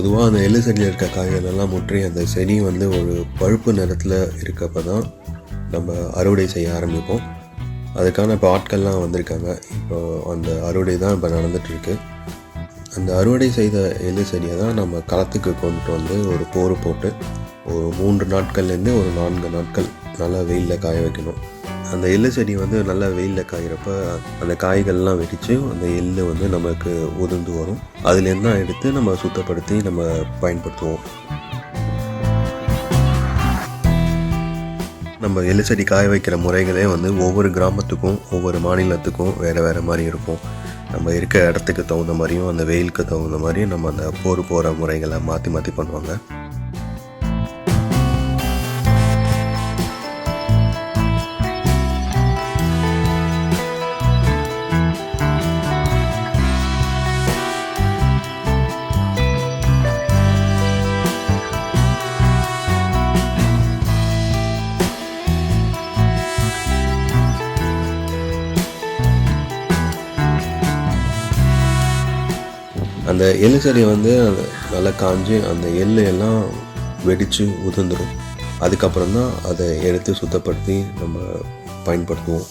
பொதுவாக அந்த எள்ளு செடியில் இருக்க காய்கள் எல்லாம் முற்றி அந்த செடி வந்து ஒரு பழுப்பு நிறத்தில் இருக்கப்ப தான் நம்ம அறுவடை செய்ய ஆரம்பிப்போம். அதுக்கான இப்போ ஆட்கள்லாம் வந்திருக்காங்க. இப்போ அந்த அறுவடை தான் இப்போ நடந்துகிட்ருக்கு அந்த அறுவடை செய்த எள்ளு செடியை தான் நம்ம களத்துக்கு கொண்டுட்டு வந்து ஒரு போர் போட்டு ஒரு மூன்று நாட்கள்லேருந்து ஒரு நான்கு நாட்கள் நல்லா வெயிலில் காய வைக்கணும். அந்த எள்ளு செடி வந்து நல்லா வெயிலில் காயிறப்ப அந்த காய்கள்லாம் வெடித்து அந்த எள்ளு வந்து நமக்கு உதிர்ந்து வரும். அதுலேருந்து தான் எடுத்து நம்ம சுத்தப்படுத்தி நம்ம பயன்படுத்துவோம். நம்ம எள்ளு செடி காய வைக்கிற முறைகளே வந்து ஒவ்வொரு கிராமத்துக்கும் ஒவ்வொரு மாநிலத்துக்கும் வேறு வேறு மாதிரி இருக்கும். நம்ம இருக்க இடத்துக்கு தகுந்த மாதிரியும் அந்த வெயிலுக்கு தகுந்த மாதிரியும் நம்ம அந்த போர் போகிற முறைகளை மாற்றி மாற்றி பண்ணுவாங்க. அந்த எள்ளு செடி வந்து நல்லா காஞ்சி அந்த எள்ளு எல்லாம் வெடித்து உதிர்ந்துடும் அதுக்கப்புறம் தான் அதை எடுத்து சுத்தப்படுத்தி நம்ம பயன்படுத்துவோம்.